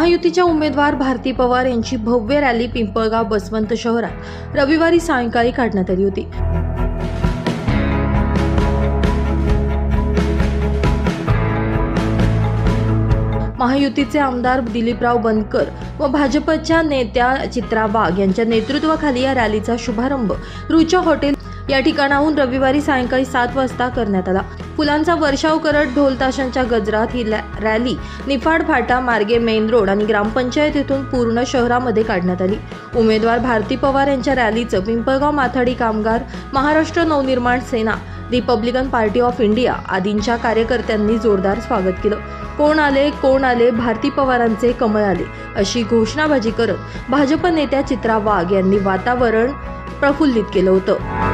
महायुतीच्या उमेदवार भारती पवार यांची भव्य रॅली पिंपळगाव बसवंत शहरात. रविवारी सायंकाळी काढण्यात आली होती. महायुतीचे आमदार दिलीपराव बनकर व भाजपच्या नेत्या चित्रा वाघ यांच्या नेतृत्वाखाली या रॅलीचा शुभारंभ. रुचा हॉटेल या ठिकाणाहून रविवारी सायंकाळी सात वाजता करण्यात आला. फुलांचा वर्षाव करत ढोलताशांच्या गजरात ही लॅ- रॅली निफाड फाटा मार्गे मेन रोड आणि ग्रामपंचायत येथून पूर्ण शहरामध्ये काढण्यात आली. उमेदवार भारती पवार यांच्या रॅलीचं पिंपळगाव माथाडी कामगार Maharashtra Navnirman Sena Republican Party of India आदींच्या कार्यकर्त्यांनी जोरदार स्वागत केलं. कोण आले कोण आले भारती पवारांचे कमळ आले अशी घोषणाबाजी करत भाजप नेत्या चित्रा वाघ यांनी वातावरण प्रफुल्लित केलं होतं.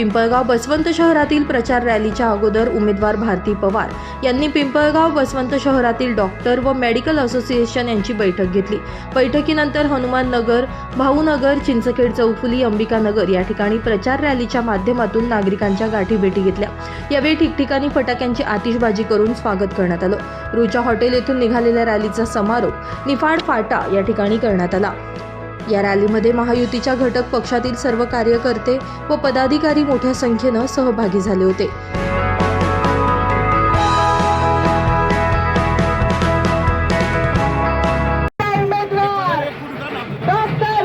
पिंपळगाव बसवंत शहरातील प्रचार रॅलीच्या अगोदर उमेदवार भारती पवार यांनी पिंपळगाव बसवंत शहरातील डॉक्टर व मेडिकल असोसिएशन यांची बैठक घेतली. बैठकीनंतर हनुमान नगर भाऊनगर चिंचखेड चौफुली अंबिका नगर या ठिकाणी प्रचार रॅलीच्या माध्यमातून नागरिकांच्या गाठीभेटी घेतल्या. यावेळी ठिकठिकाणी फटाक्यांची आतिषबाजी करून स्वागत करण्यात आलं. रुचा हॉटेल येथून निघालेल्या रॅलीचा समारोप निफाड फाटा या ठिकाणी करण्यात आला. या रॅलीमध्ये महायुतीच्या घटक पक्षातील सर्व कार्यकर्ते व पदाधिकारी मोठ्या संख्येनं सहभागी झाले होते. उमेदवार doctor